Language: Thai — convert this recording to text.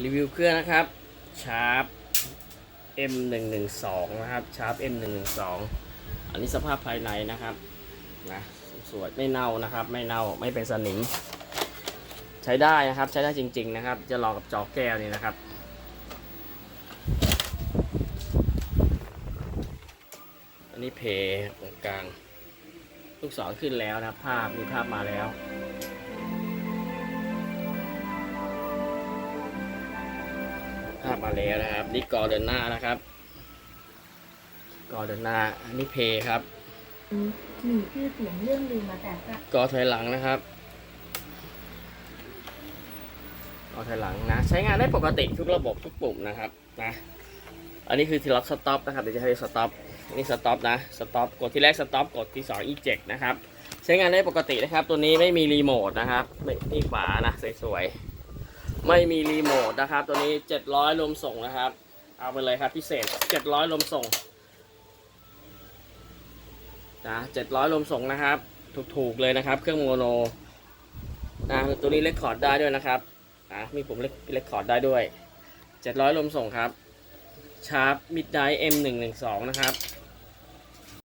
รีวิวเครื่องนะครับ ชาร์ป M112 นะครับชาร์ป M112 อันนี้สภาพภายในนะครับนะสวยไม่เน่านะครับ ไม่เน่าไม่เป็นสนิม ใช้ได้นะครับใช้ได้จริง ๆ นะครับ จะลองกับจอแก้วนี่นะครับอันนี้เพตรงกลางลูกศรขึ้นแล้วนะภาพมีภาพมาแล้ว ภาพมาแล้วนะครับ นี่กอเดินหน้านะครับ กอเดินหน้าอันนี้เพย์ครับ มีชื่อเสียงเรื่องลือมาแต่ก็กอถอยหลังนะครับ กอถอยหลังนะ ใช้งานได้ปกติทุกระบบทุกปุ่มนะครับนะ อันนี้คือที่ล็อกสต็อปนะครับเดี๋ยวจะให้สต็อปอันนี้สต็อปนะสต็อปกดที่แรกสต็อปกดที่สองอีเจกนะครับ ใช้งานได้ปกตินะครับ ตัวนี้ไม่มีรีโมทนะครับไม่นี่ฝานะสวยๆ ไม่มีรีโมทนะครับ ตัวนี้ 700ลมส่งนะครับ เอาไปเลยครับพิเศษ 700ลมส่งนะ700ลมส่งนะครับ ถูกๆเลยนะครับ เครื่องโมโนนะตัวนี้เลคคอร์ดได้ด้วยนะครับอะมีผมเลคคอร์ดได้ด้วย 700ลมส่งครับชาร์ปมิดได M112 นะครับ